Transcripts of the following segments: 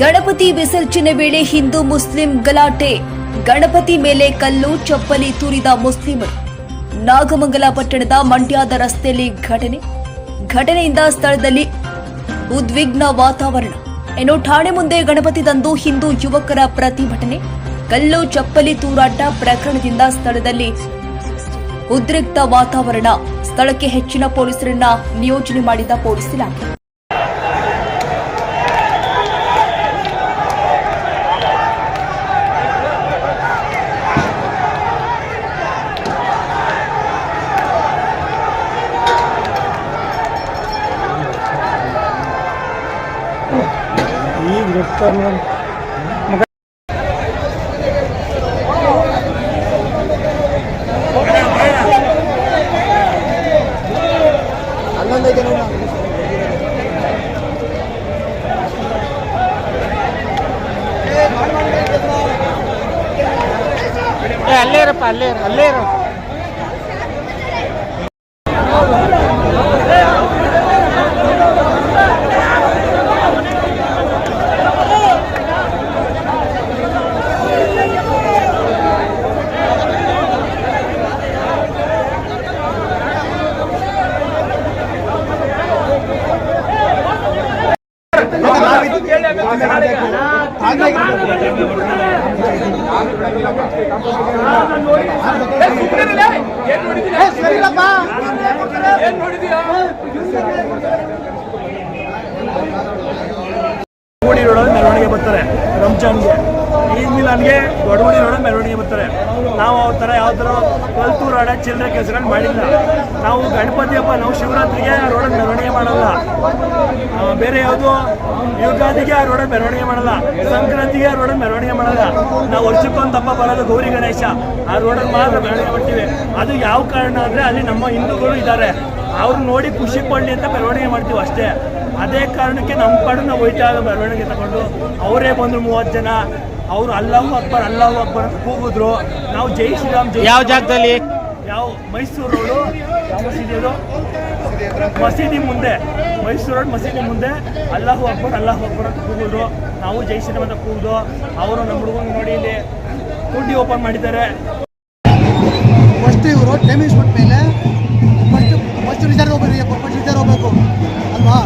ಗಣಪತಿ ವಿಸರ್ಜನೆ ವೇಳೆ ಹಿಂದೂ ಮುಸ್ಲಿಂ ಗಲಾಟೆ. ಗಣಪತಿ ಮೇಲೆ ಕಲ್ಲು, ಚಪ್ಪಲಿ ತೂರಿದ ಮುಸ್ಲಿಮರು. ನಾಗಮಂಗಲ ಪಟ್ಟಣದ ಮಂಡ್ಯದ ರಸ್ತೆಯಲ್ಲಿ ಘಟನೆ. ಘಟನೆಯಿಂದ ಸ್ಥಳದಲ್ಲಿ ಉದ್ವಿಗ್ನ ವಾತಾವರಣ. ಇನ್ನು ಠಾಣೆ ಮುಂದೆ ಗಣಪತಿ ತಂದು ಹಿಂದೂ ಯುವಕರ ಪ್ರತಿಭಟನೆ. ಕಲ್ಲು, ಚಪ್ಪಲಿ ತೂರಾಟ ಪ್ರಕರಣದಿಂದ ಸ್ಥಳದಲ್ಲಿ ಉದ್ರಿಕ್ತ ವಾತಾವರಣ. ಸ್ಥಳಕ್ಕೆ ಹೆಚ್ಚಿನ ಪೊಲೀಸರನ್ನ ನಿಯೋಜನೆ ಮಾಡಿದ ಪೊಲೀಸ್ ಇಲಾಖೆ. ಅಲ್ಲೇ ಇರಪ್ಪ ಅಲ್ಲೇ ಇರ ಅಲ್ಲೇ ಇರು. ಗುಡಿ ರೋಡಲ್ಲಿ ಮೆರವಣಿಗೆ ಬರ್ತಾರೆ. ರಂಜಾನ್ಗೆ. ಈದ್ ಮಿಲಾನ್ಗೆ ದೊಡ್ಡಗುಡಿ ರೋಡಲ್ಲಿ ಮೆರವಣಿಗೆ ಬರ್ತಾರೆ. ನಾವು ಅವ್ರ ಥರ ಯಾವ ಥರ ಕಲ್ತೂರು ಆಡ ಚಿಲ್ಲರೆ ಕೆಲಸಗಳನ್ನ ಮಾಡಿಲ್ಲ. ನಾವು ಗಣಪತಿ ಹಬ್ಬ, ನಾವು ಶಿವರಾತ್ರಿಗೆ ರೋಡಲ್ಲಿ ಮಾಡಲ್ಲ. ಬೇರೆ ಯಾವುದು ಯುಗಾದಿಗೆ ಆ ರೋಡ ಮೆರವಣಿಗೆ ಮಾಡಲ್ಲ. ಸಂಕ್ರಾಂತಿಗೆ ಆ ರೋಡಲ್ಲಿ ಮೆರವಣಿಗೆ ಮಾಡಲ್ಲ. ನಾವು ವರ್ಷಕ್ಕೊಂದು ತಪ್ಪ ಬರೋದು ಗೌರಿ ಗಣೇಶ. ಆ ರೋಡಲ್ಲಿ ಮಾತ್ರ ಮೆರವಣಿಗೆ ಮಾಡ್ತೀವಿ. ಅದು ಯಾವ ಕಾರಣ ಅಂದರೆ ಅಲ್ಲಿ ನಮ್ಮ ಹಿಂದೂಗಳು ಇದ್ದಾರೆ. ಅವ್ರು ನೋಡಿ ಖುಷಿ ಪಡಲಿ ಅಂತ ಮೆರವಣಿಗೆ ಮಾಡ್ತೀವಿ ಅಷ್ಟೇ. ಅದೇ ಕಾರಣಕ್ಕೆ ನಮ್ಮ ಪಾಡು ನಾವು ಹೋಯ್ತಾ ಮೆರವಣಿಗೆ ತಗೊಂಡು. ಅವರೇ ಬಂದರು ಮೂವತ್ತು ಜನ. ಅವರು ಅಲ್ಲಾಹು ಅಕ್ಬರ್ ಅಲ್ಲಾಹು ಅಕ್ಬರ್ ಅಂತ ಕೂಗಿದ್ರು. ನಾವು ಜೈ ಶ್ರೀರಾಮ್, ಜೈ ಯಾವ ಜಾಗದಲ್ಲಿ? ಯಾವ ಮೈಸೂರು ರೋಡು ಯಾವ ಮಸೀದಿ ಅದು ಮಸೀದಿ ಮುಂದೆ ಮೈಸೂರು ರೋಡ್ ಮಸೀದಿ ಮುಂದೆ ಅಲ್ಲಾಹು ಅಕ್ಬರ್ ಅಲ್ಲಾಹು ಅಕ್ಬರ್ ಅಂತ ಕೂಗಿದ್ರು ನಾವು ಜೈ ಶ್ರೀರಾಮ್ ಅಂತ ಕೂಗಿದ್ರು ಅವರು ನಮ್ಮ ಹುಡುಗನ ನೋಡಿ ಇಲ್ಲಿ ಕುಂಡಿ ಓಪನ್ ಮಾಡಿದ್ದಾರೆ ಫಸ್ಟ್ ಇವರು ಡ್ಯಾಮೇಜ್ ಕೊಟ್ಟ ಮೇಲೆ ಫಸ್ಟ್ ಫಸ್ಟ್ ರಿಸರ್ವ್ ಹೋಗ್ಬೇಕು ಫಸ್ಟ್ ರಿಸರ್ವ್ ಹೋಗ್ಬೇಕು ಅಲ್ವಾ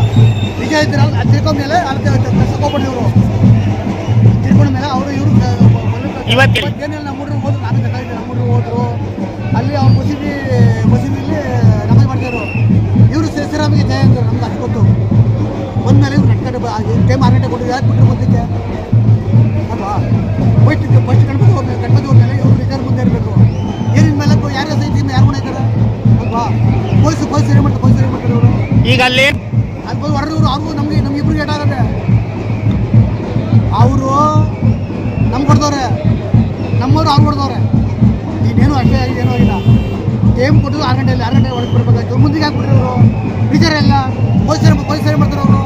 ನಿಜ ಅಲ್ಲಿ ಅದು ತಿಳ್ಕೊಂಡ್ಮೇಲೆ ಅಲ್ಲಿ ಕೆಲಸಕ್ಕೆ ಹೋಗ್ಬಿಟ್ಟು ಇವರು ತಿಳ್ಕೊಂಡ ಮೇಲೆ ಅವರು ಇವರು ಏನಿಲ್ಲ ಆರು ಯಾಕೆ ಬಿಟ್ಟರು ಮುಂದಕ್ಕೆ ಅಲ್ವಾ? ಹೋಯ್ತಿದ್ದೆ ಫಸ್ಟ್ ಗಣಪತಿ ಹೋಗ್ಬೇಕು ಗಣಪತಿ ಹೋದ್ಮೇಲೆ ಇವರು ರಿಸರ್ವ್ ಮುಂದೆ ಇರಬೇಕು. ಏನಿನ ಮೇಲೆ ಯಾರು ಸೈತಿ ಯಾರು ಇದ್ದಾರೆ ಅಲ್ವಾ? ಪೊಲೀಸ್ ಪೊಲೀಸ್ ಏನು ಮಾಡ್ತಾರೆ ಪೊಲೀಸ್ ಏನು ಮಾಡ್ತಾರೆ ಇವರು? ಈಗ ಅಲ್ಲಿ ಅದು ಬಂದು ಹೊರಡೋರು ಅವ್ರಿಗೂ ನಮಗೆ ನಮ್ಗೆ ಇಬ್ರಿಗೆ ಏಟಾಗತ್ತೆ ಅವರು ನಮ್ಗೆ ಹೊಡೆದವ್ರೆ ನಮ್ಮವರು ಅವ್ರು ಹೊಡೆದವ್ರೆ ಇನ್ನೇನು ಅಷ್ಟೇ ಏನೂ ಆಗಿಲ್ಲ. ಟೈಮ್ ಕೊಟ್ಟಿದ್ದು ಆರು ಗಂಟೆಯಲ್ಲಿ ಆರು ಗಂಟೆ ಒಳಗೆ ಬರ್ಬೇಕಾಯ್ತು ಮುಂದಿಗೆ ಹಾಕ್ಬಿಟ್ರು ಅವರು ಟೀಚರ್ ಎಲ್ಲ ಪೊಲೀಸರು ಪೊಲೀಸರು ಮಾಡ್ತಾರೆ ಅವರು